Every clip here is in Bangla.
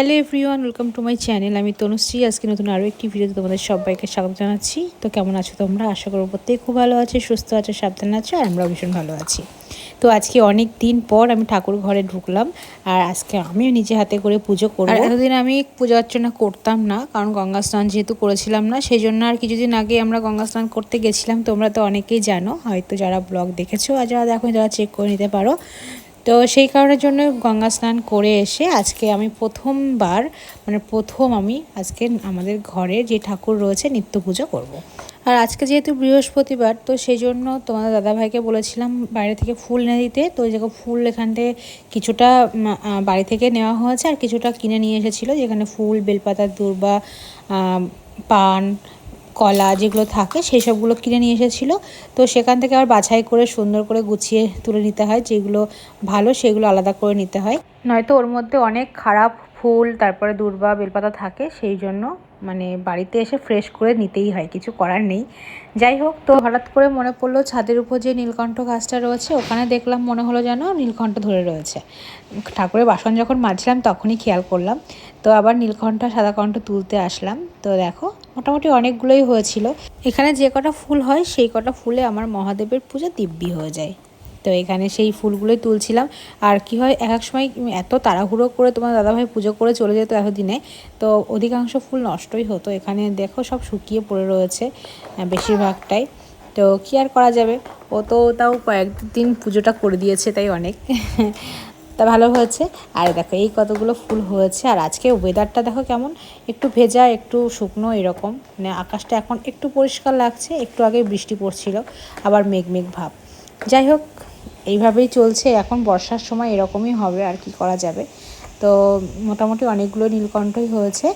Hello everyone, welcome to my channel. আমি তনুশ্রী। আজকে নতুন আরও একটি ভিডিওতে তোমাদের সবাইকে স্বাগত জানাচ্ছি। তো কেমন আছো তোমরা? আশা করব প্রত্যেকে খুব ভালো আছে, সুস্থ আছে, সাবধান আছো, আর আমরাও ভীষণ ভালো আছি। তো আজকে অনেক দিন পর আমি ঠাকুর ঘরে ঢুকলাম, আর আজকে আমিও নিজে হাতে করে পুজো করব। আর এতদিন আমি পূজা অর্চনা করতাম না, কারণ গঙ্গা স্নান যেহেতু করেছিলাম না সেই জন্য আর কিছুদিন আগে আমরা গঙ্গা স্নান করতে গেছিলাম। তোমরা তো অনেকেই জানো, হয়তো যারা ব্লগ দেখেছ আর যারা দেখো, যারা চেক করে নিতে পারো। তো সেই কারণের জন্য গঙ্গা স্নান করে এসে আজকে আমি প্রথমবার মানে প্রথম আমি আজকে আমাদের ঘরে যে ঠাকুর রয়েছে নিত্য পুজো করব। আর আজকে যেহেতু বৃহস্পতিবার, তো সেই জন্য তোমাদের দাদাভাইকে বলেছিলাম বাইরে থেকে ফুল এনে দিতে তো জায়গায় ফুল এখান থেকে কিছুটা বাড়ি থেকে নেওয়া হয়েছে আর কিছুটা কিনে নিয়ে এসেছিল, যেখানে ফুল, বেলপাতা, দূর্বা পান কলা যেগুলো থাকে সেই সবগুলো কিনে নিয়ে এসেছিল। তো সেখান থেকে আবার বাছাই করে সুন্দর করে গুছিয়ে তুলে নিতে হয়। যেগুলো ভালো সেগুলো আলাদা করে নিতে হয়। নয়তো ওর মধ্যে অনেক খারাপ ফুল, তারপরে দূর্বা, বেলপাতা থাকে, সেই জন্য মানে বাড়িতে এসে ফ্রেশ করে নিতেই হয়, কিছু করার নেই। যাই হোক, তো হঠাৎ করে মনে পড়ল ছাদের উপর যে নীলকণ্ঠ গাছটা রয়েছে, ওখানে দেখলাম মনে হলো যেন নীলকণ্ঠ ধরে রয়েছে। ঠাকুরের বাসন যখন মাজছিলাম তখনই খেয়াল করলাম, তো আবার নীলকণ্ঠ, সাদা কণ্ঠ তুলতে আসলাম। তো দেখো, মোটামুটি অনেকগুলোই হয়েছিল। এখানে যে কটা ফুল হয়, সেই কটা ফুলে আমার মহাদেবের পূজা দিব্যি হয়ে যায়। তো এখানে সেই ফুলগুলোই তুলছিলাম। আর কি হয় এক এক সময় এত তাড়াহুড়ো করে তোমার দাদাভাই পুজো করে চলে যেত এতদিনে, তো অধিকাংশ ফুল নষ্টই হতো। এখানে দেখো সব শুকিয়ে পড়ে রয়েছে বেশিরভাগটাই। তো কী আর করা যাবে? ও তো তাও কয়েকদিন পুজোটা করে দিয়েছে তাই অনেক। তা ভালো হয়েছে। আর দেখো, এই কতগুলো ফুল হয়েছে। আর আজকে ওয়েদারটা দেখো কেমন? একটু ভেজা, একটু শুকনো এরকম। মানে আকাশটা এখন একটু পরিষ্কার লাগছে, একটু আগে বৃষ্টি পড়ছিল, আবার মেঘ মেঘ ভাব। যাই হোক এইভাবেই চলছে। এখন বর্ষার সময় এরকমই হবে আর কি করা যাবে। তো মোটামুটি অনেকগুলো নীলকণ্ঠই হয়েছে।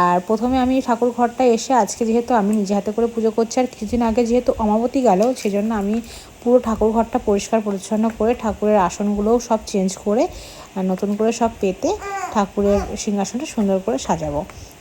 আর প্রথমে আমি ঠাকুর ঘরটা এসে আজকে যেহেতু আমি নিজে হাতে করে পুজো করছি, আর কিছুদিন আগে যেহেতু অমাবতী গেল, সেজন্য আমি পুরো ঠাকুর ঘরটা পরিষ্কার পরিচ্ছন্ন করে ঠাকুরের আসনগুলোও সব চেঞ্জ করে নতুন করে সব পেতে ঠাকুরের সিংহাসনটা সুন্দর করে সাজাবো।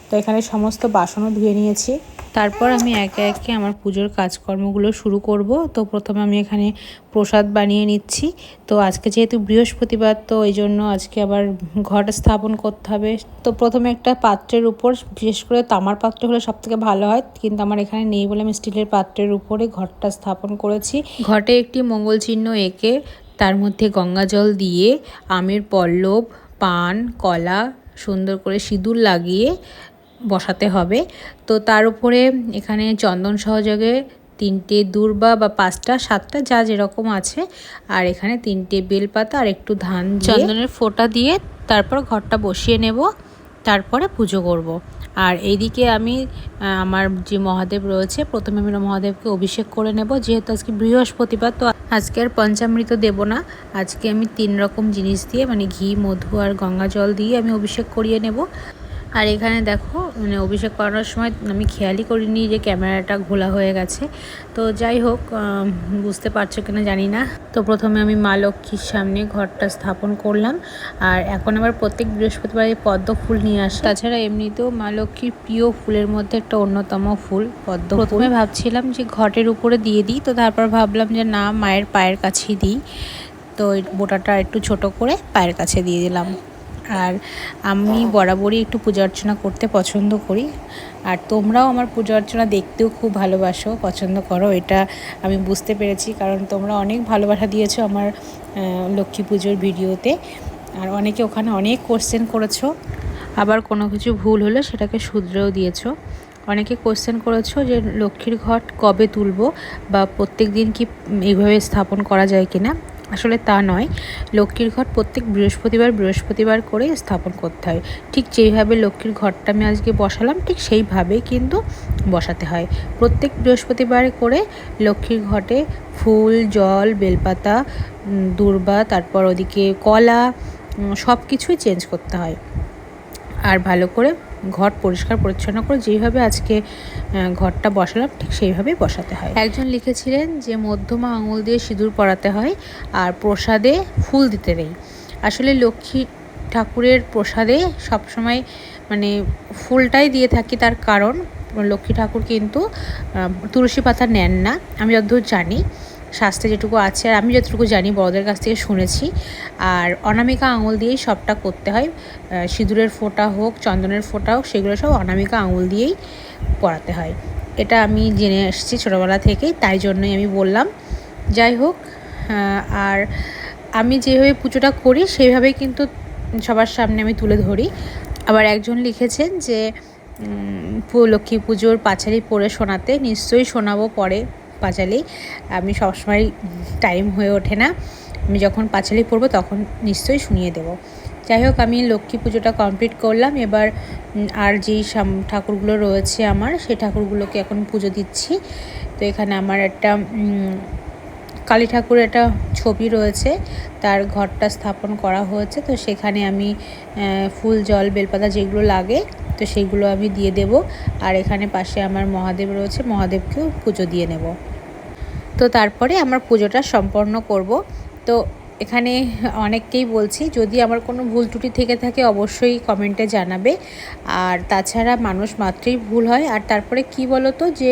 তো এখানে সমস্ত বাসনও ধুয়ে নিয়েছি। তারপর আমি একে একে আমার পুজোর কাজকর্মগুলো শুরু করব। তো প্রথমে আমি এখানে প্রসাদ বানিয়ে নিচ্ছি। তো আজকে যেহেতু বৃহস্পতিবার তো এই জন্য আজকে আবার ঘর স্থাপন করতে হবে। তো প্রথমে একটা পাত্রের উপর বিশেষ করে তামার পাত্র হলে সব থেকে ভালো হয় কিন্তু আমার এখানে নেই বলে আমি স্টিলের পাত্রের উপরে ঘরটা স্থাপন করেছি। ঘটে একটি মঙ্গল চিহ্ন এঁকে তার মধ্যে গঙ্গা জল দিয়ে আমের পল্লব পান কলা সুন্দর করে সিঁদুর লাগিয়ে বসাতে হবে। তো তার উপরে এখানে চন্দন সহযোগে তিনটে দূর্বা বা পাঁচটা, সাতটা, যা যেরকম আছে। আর এখানে তিনটে বেলপাতা আর একটু ধান চন্দনের ফোঁটা দিয়ে তারপর ঘরটা বসিয়ে নেব। তারপরে পুজো করব। আর এইদিকে আমি আমার যে মহাদেব রয়েছে, প্রথমে আমি মহাদেবকে অভিষেক করে নেব। যেহেতু আজকে বৃহস্পতিবার, তো আজকে আর পঞ্চামৃত দেব না। আজকে আমি তিন রকম জিনিস দিয়ে মানে ঘি, মধু আর গঙ্গা জল দিয়ে আমি অভিষেক করিয়ে নেব। আর এখানে দেখো মানে অভিষেক করানোর সময় আমি খেয়ালই করিনি যে ক্যামেরাটা ঘোলা হয়ে গেছে। তো যাই হোক বুঝতে পারছ কিনা জানি না। তো প্রথমে আমি মা লক্ষ্মীর সামনে ঘরটা স্থাপন করলাম। আর এখন আবার প্রত্যেক বৃহস্পতিবার এই পদ্ম ফুল নিয়ে আসে। তাছাড়া এমনিতেও মা লক্ষ্মীর প্রিয় ফুলের মধ্যে একটা অন্যতম ফুল, পদ্ম প্রথমে ভাবছিলাম যে ঘটের উপরে দিয়ে দিই, তো তারপর ভাবলাম যে না, মায়ের পায়ের কাছেই দিই। তো বোটাটা একটু ছোট করে পায়ের কাছে দিয়ে দিলাম। আর আমি বরাবরই একটু পূজা অর্চনা করতে পছন্দ করি। আর তোমরাও আমার পূজা অর্চনা দেখতেও খুব ভালোবাসো, পছন্দ করো, এটা আমি বুঝতে পেরেছি। কারণ তোমরা অনেক ভালোবাসা দিয়েছ আমার লক্ষ্মী পুজোর ভিডিওতে। আর অনেকে ওখানে অনেক কোশ্চেন করেছ। আবার কোনো কিছু ভুল হলে সেটাকে শুধরেও দিয়েছ। অনেকে কোশ্চেন করেছ যে লক্ষ্মীর ঘট কবে তুলবো বা প্রত্যেক দিন কি এইভাবে স্থাপন করা যায় কিনা। আসলে তা নয়। লক্ষ্মীর ঘট প্রত্যেক বৃহস্পতিবার বৃহস্পতিবার করে স্থাপন করতে হয়। ঠিক যেইভাবে লক্ষ্মীর ঘরটা আমি আজকে বসালাম, ঠিক সেইভাবেই কিন্তু বসাতে হয়। প্রত্যেক বৃহস্পতিবার করে লক্ষ্মীর ঘটে ফুল, জল, বেলপাতা দূর্বা, তারপর ওদিকে কলা সব কিছুই চেঞ্জ করতে হয়। আর ভালো করে ঘর পরিষ্কার পরিচ্ছন্ন করে যেইভাবে আজকে ঘরটা বসালাম, ঠিক সেইভাবেই বসাতে হয়। একজন লিখেছিলেন যে, মধ্যমা আঙুল দিয়ে সিঁদুর পরাতে হয় আর প্রসাদে ফুল দিতে নেই। আসলে লক্ষ্মী ঠাকুরের প্রসাদে সবসময় মানে ফুলটাই দিয়ে থাকি তার কারণ, লক্ষ্মী ঠাকুর কিন্তু তুলসী পাতা নেন না। আমি যতদূর জানি শাস্ত্রে যেটুকু আছে, আর আমি যতটুকু জানি বড়দের কাছ থেকে শুনেছি। আর অনামিকা আঙুল দিয়েই সবটা করতে হয়। সিঁদুরের ফোঁটা হোক, চন্দনের ফোঁটা হোক, সেগুলো সব অনামিকা আঙুল দিয়েই পরাতে হয়। এটা আমি জেনে এসেছি ছোটোবেলা থেকেই, তাই জন্যই আমি বললাম। যাই হোক আর আমি যেভাবে পুজোটা করি সেইভাবেই কিন্তু সবার সামনে আমি তুলে ধরি। আবার একজন লিখেছেন যে লক্ষ্মী পুজোর পাঁচালি পরে শোনাতে নিশ্চয়ই শোনাবো পরে। পাঁচালি। আমি সবসময় টাইম হয়ে ওঠে না। আমি যখন পাঁচালি পড়ব তখন নিশ্চয়ই শুনিয়ে দেবো। যাই হোক, আমি লক্ষ্মী পুজোটা কমপ্লিট করলাম। এবার আর যেই ঠাকুরগুলো রয়েছে আমার, সেই ঠাকুরগুলোকে এখন পুজো দিচ্ছি। তো এখানে আমার একটা কালী ঠাকুর একটা ছবি রয়েছে, তার ঘরটা স্থাপন করা হয়েছে। তো সেখানে আমি ফুল, জল, বেলপাতা যেগুলো লাগে, তো সেগুলো আমি দিয়ে দেব। আর এখানে পাশে আমার মহাদেব রয়েছে, মহাদেবকেও পুজো দিয়ে নেব। তো তারপরে আমার পুজোটা সম্পন্ন করব। তো এখানে অনেককেই বলছি, যদি আমার কোনো ভুল ত্রুটি থেকে থাকে অবশ্যই কমেন্টে জানাবে। আর তাছাড়া মানুষ মাত্রই ভুল হয়। আর তারপরে কি বলো তো যে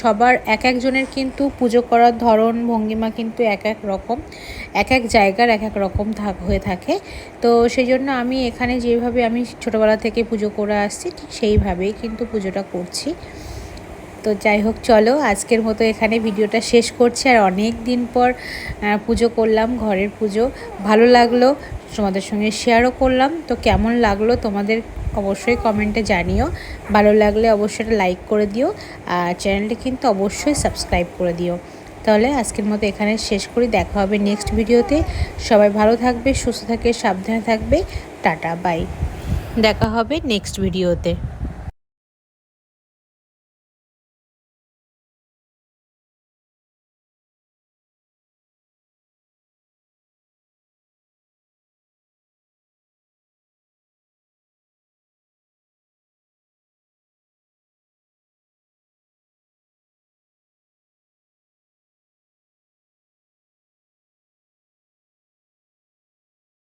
সবার এক একজনের কিন্তু পুজো করার ধরন, ভঙ্গিমা কিন্তু এক এক রকম, এক এক জায়গার এক এক রকম থাক, হয়ে থাকে। তো সেই জন্য আমি এখানে যেভাবে আমি ছোটোবেলা থেকে পুজো করে আসছি, ঠিক সেইভাবেই কিন্তু পুজোটা করছি। তো যাই হোক, চলো, আজকের মতো এখানে ভিডিওটা শেষ করছি। আর অনেক দিন পর পুজো করলাম, ঘরের পুজো। ভালো লাগল, তোমাদের সঙ্গে শেয়ারও করলাম। তো কেমন লাগল তোমাদের অবশ্যই কমেন্টে জানিও। ভালো লাগলে অবশ্যই লাইক করে দিও। আর চ্যানেলটি কিন্তু অবশ্যই সাবস্ক্রাইব করে দিও। তাহলে আজকের মতো এখানে শেষ করি। দেখা হবে নেক্সট ভিডিওতে সবাই ভালো থাকবে, সুস্থ থাকবে সাবধানে থাকবে। টাটা বাই দেখা হবে নেক্সট ভিডিওতে